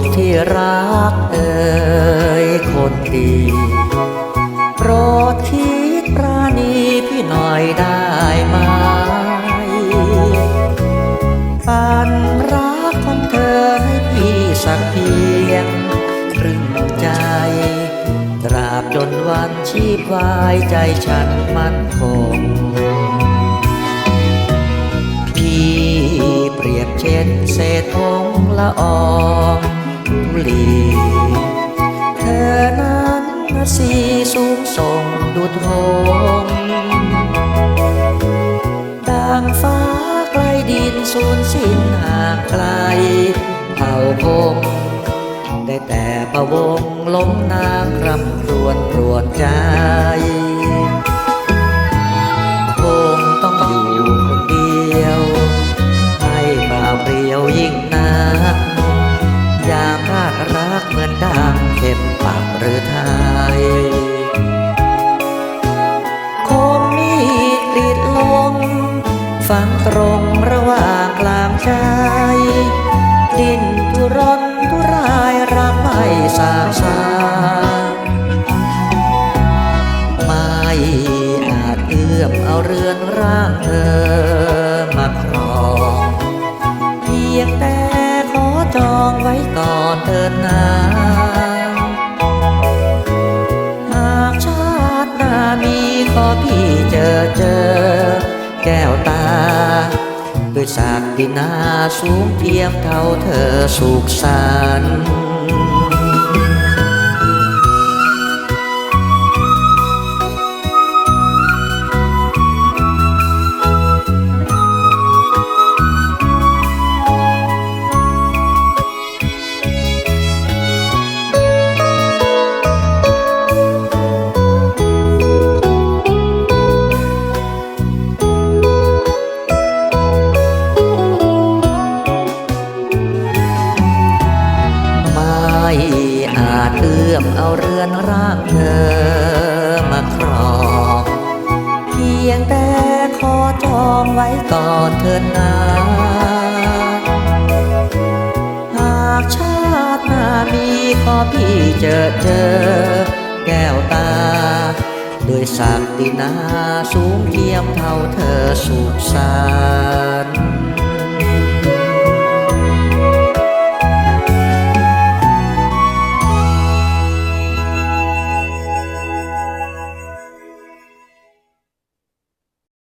ดที่รักเอ่ยคนดีโปรดคิดปราณีพี่หน่อยได้ไหมปันรักของเธอให้พี่สักเพียงครึ่งใจ ตราบจนวันชีพวายใจฉันมันคงพี่เปรียบเช่นเศษผงละออง ทุลีเธอนั้นสีสูงส่งดุดหงดังฟ้าใกล้ดินสูญสิ้นห่างไกลเผ่าพงได้แต่พะวงล้มนางรำครวญปรวญใจ หรือไทยคงมีกรีดลมฝังตรงระหว่างกลางใจ ดินทุรนทุรายรักไม่สางสาไม่อาจเอื้อมเอาเรือนร่างเธอ พอพี่เจอเจอ แก้วตาด้วยศักดินาสูงเทียมเท่าเธอสุขสันต์ อาจเอื้อมเอาเรือนร่างเธอมาครองเพียงแต่ขอจองไว้ก่อนเถิดนาหากชาติหน้ามีขอพี่เจอเจอ แก้วตา ด้วยศักดินาสูงเทียมเท่าเธอสุขสันต์